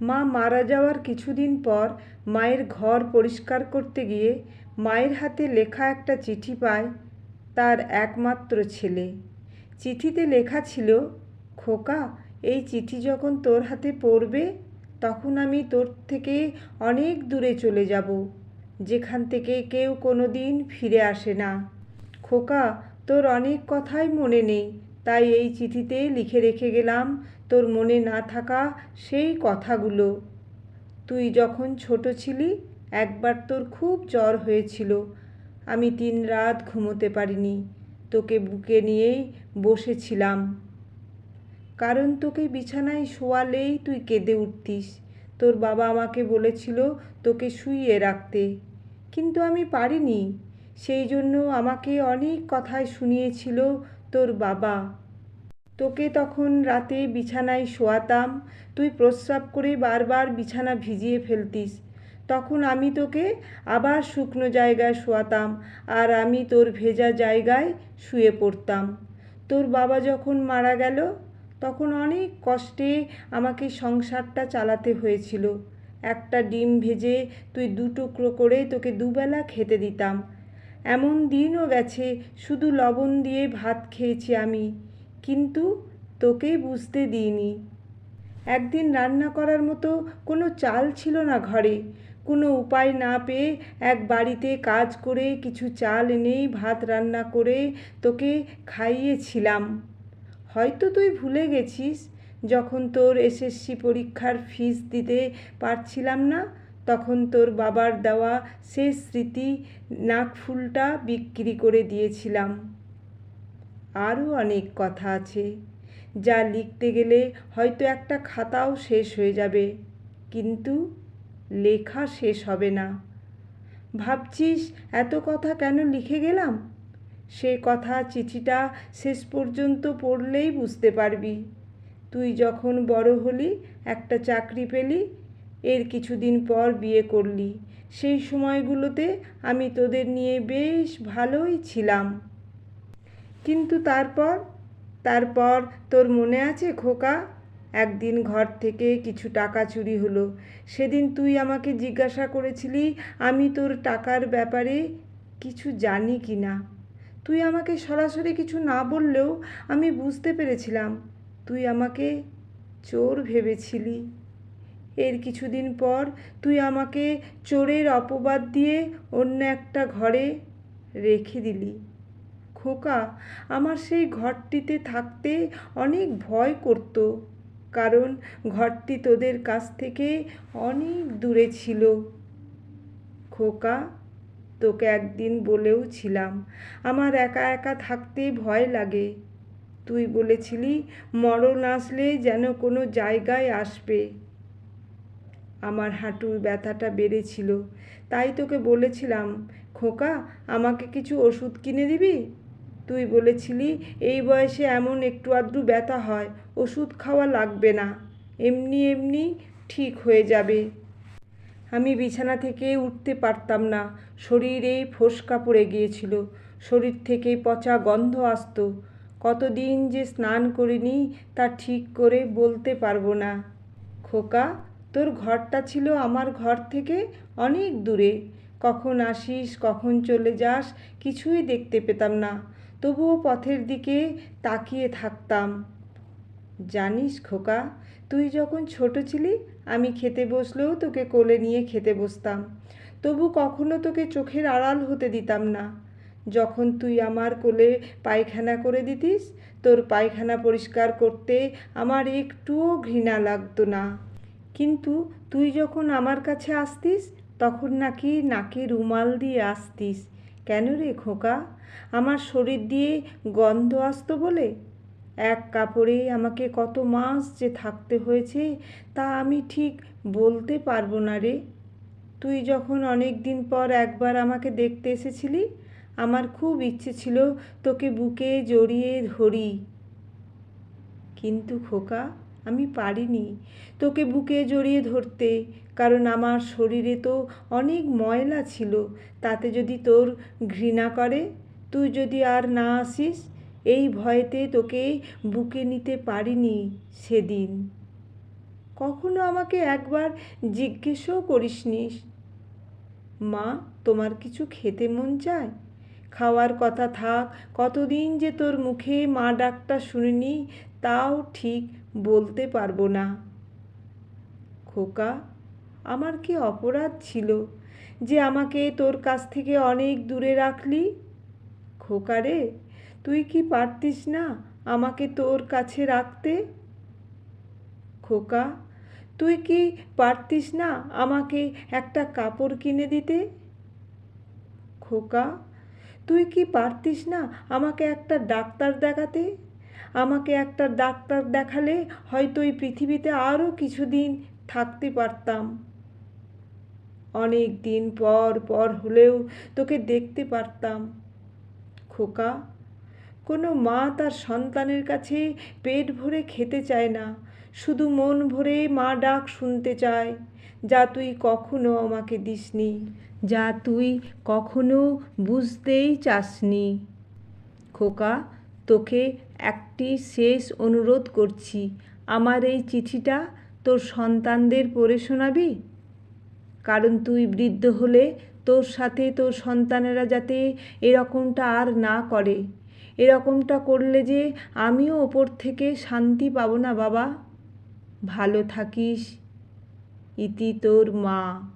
মা মারা যাওয়ার কিছুদিন পর মায়ের ঘর পরিষ্কার করতে গিয়ে মায়ের হাতে লেখা একটা চিঠি পায় তার একমাত্র ছেলে। চিঠিতে লেখা ছিল, খোকা, এই চিঠি যখন তোর হাতে পড়বে, তখন আমি তোর থেকে অনেক দূরে চলে যাব, যেখান থেকে কেউ কোনো দিন ফিরে আসে না। খোকা, তোর অনেক কথাই মনে নেই তাই এই চিঠিতে লিখে রেখে গেলাম, তোর মনে না থাকা সেই কথাগুলো। তুই যখন ছোট ছিলি, একবার তোর খুব জ্বর হয়েছিল। আমি তিন রাত ঘুমোতে পারিনি। তোকে বুকে নিয়েই বসেছিলাম। কারণ তোকে বিছানায় শোয়ালেই তুই কেঁদে উঠতিস। তোর বাবা আমাকে বলেছিল তোকে শুইয়ে রাখতে। কিন্তু আমি পারিনি। সেই জন্য আমাকে অনেক কথায় শুনিয়েছিল তোর বাবা। তোকে তখন রাতে বিছানায় শোয়াতাম। তুই প্রস্রাব করে বারবার বিছানা ভিজিয়ে ফেলতিস। তখন আমি তোকে আবার শুকনো জায়গায় শোয়াতাম আর আমি তোর ভেজা জায়গায় শুয়ে পড়তাম। তোর বাবা যখন মারা গেল, তখন অনেক কষ্টে আমাকে সংসারটা চালাতে হয়েছিল। একটা ডিম ভেজে তুই দু টুকরো করে তোকে দুবেলা খেতে দিতাম। এমন দিনও গেছে, শুধু লবণ দিয়ে ভাত খেয়েছি আমি। কিন্তু তোকেই বুঝতে দিইনি। একদিন রান্না করার মতো কোনো চাল ছিল না ঘরে। কোনো উপায় না পেয়ে এক বাড়িতে কাজ করে কিছু চাল এনেই ভাত রান্না করে তোকে খাইয়েছিলাম। হয়তো তুই ভুলে গেছিস, যখন তোর এসএসসি পরীক্ষার ফিস দিতে পারছিলাম না তখন তোর বাবার দেওয়া শেষ স্মৃতি নাকফুলটা বিক্রি করে দিয়েছিলাম। আরও অনেক কথা আছে, যা লিখতে গেলে হয়তো একটা খাতাও শেষ হয়ে যাবে, কিন্তু লেখা শেষ হবে না। ভাবছিস এত কথা কেন লিখে গেলাম? সে কথা চিঠিটা শেষ পর্যন্ত পড়লেই বুঝতে পারবি। তুই যখন বড় হলি, একটা চাকরি পেলি এর কিছুদিন পর বিয়ে করলি। সেই সময়গুলোতে আমি তোদের নিয়ে বেশ ভালোই ছিলাম। কিন্তু তারপর? তারপর তোর মনে আছে খোকা? একদিন ঘর থেকে কিছু টাকা চুরি হলো। সেদিন তুই আমাকে জিজ্ঞাসা করেছিলি, আমি তোর টাকার ব্যাপারে কিছু জানি কি না। তুই আমাকে সরাসরি কিছু না বললেও আমি বুঝতে পেরেছিলাম। তুই আমাকে চোর ভেবেছিলি। এর কিছুদিন পর তুই আমাকে চোরের অপবাদ দিয়ে অন্য একটা ঘরে রেখে দিলি। খোকা, আমার সেই ঘরটিতে থাকতে অনেক ভয় করত, কারণ ঘরটি তোদের কাছ থেকে অনেক দূরে ছিল। খোকা, তোকে একদিন বলেও ছিলাম, আমার একা একা থাকতে ভয় লাগে। তুই বলেছিলি, মরণ আসলে যেন কোনো জায়গায় আসবে। আমার হাঁটুর ব্যথাটা বেড়েছিল। তাই তোকে বলেছিলাম, খোকা, আমাকে কিছু ওষুধ কিনে দিবি? তুই বলেছিলি, এই বয়সে এমন একটু আধটু ব্যথা হয়, ওষুধ খাওয়া লাগবে না। এমনি এমনি ঠিক হয়ে যাবে। আমি বিছানা থেকে উঠতে পারতাম না, শরীরে ফোসকা পড়ে গিয়েছিল, শরীর থেকে পচা গন্ধ আসতো। কতদিন যে স্নান করিনি তা ঠিক করে বলতে পারব না। খোকা তোর ঘরটা ছিল আমার ঘর থেকে অনেক দূরে। কখন আসিস, কখন চলে যাস, কিছুই দেখতে পেতাম না। তবুও পথের দিকে তাকিয়ে থাকতাম। জানিস খোকা, তুই যখন ছোট ছিলি, আমি খেতে বসলেও তোকে কোলে নিয়ে খেতে বসতাম। তবু কখনো তোকে চোখের আড়াল হতে দিতাম না। যখন তুই আমার কোলে পায়খানা করে দিতিস, তোর পায়খানা পরিষ্কার করতে আমার একটুও ঘৃণা লাগতো না। কিন্তু তুই যখন আমার কাছে আসতিস, তখন নাকি নাকে রুমাল দিয়ে আসতিস। কেন রে খোকা? আমার শরীর দিয়ে গন্ধ আসতো বলে? এক কাপড়ে আমাকে কত মাস যে থাকতে হয়েছে, তা আমি ঠিক বলতে পারব না রে। তুই যখন অনেক দিন পর একবার আমাকে দেখতে এসেছিলি, আমার খুব ইচ্ছে ছিল তোকে বুকে জড়িয়ে ধরি। কিন্তু খোকা আমি পারিনি। তোকে বুকে জড়িয়ে ধরতে, কারণ আমার শরীরে তো অনেক ময়লা ছিল, তাতে যদি তোর ঘৃণা করে, তুই যদি আর না আসিস, এই ভয়েতে তোকে বুকে নিতে পারিনি সেদিন। কখনো আমাকে একবার জিজ্ঞেসও করিসনি মা, তোমার কিছু খেতে মন চায়? খাওয়ার কথা থাক, কতদিন যে তোর মুখে মা ডাকটা শুনিনি, তাও ঠিক বলতে পারব না। খোকা, আমার কি অপরাধ ছিল যে আমাকে তোর কাছ থেকে অনেক দূরে রাখলি? খোকা রে, তুই কি পারতিস না আমাকে তোর কাছে রাখতে? খোকা, তুই কি পারতিস না আমাকে একটা কাপড় কিনে দিতে? খোকা তুই কি পারতিস না আমাকে একটা ডাক্তার দেখাতে? আমাকে একটা ডাক্তার দেখালে হয়তো এই পৃথিবীতে আরও কিছুদিন থাকতে পারতাম। অনেক দিন পর পর হলেও তোকে দেখতে পারতাম। খোকা, কোনো মা তার সন্তানের কাছে পেট ভরে খেতে চায় না, শুধু মন ভরে মা ডাক শুনতে চায়, যা তুই কখনো আমাকে দিসনি। যা তুই কখনো বুঝতেই চাসনি। খোকা, তোকে একটি শেষ অনুরোধ করছি। আমার এই চিঠিটা তোর সন্তানদের পড়ে শোনাবি? কারণ তুই বৃদ্ধ হলে তোর সাথে তোর সন্তানেরা যাতে এরকমটা আর না করে। এরকমটা করলে যে আমিও ওপর থেকে শান্তি পাবো না বাবা। ভালো থাকিস। ইতি তোর মা।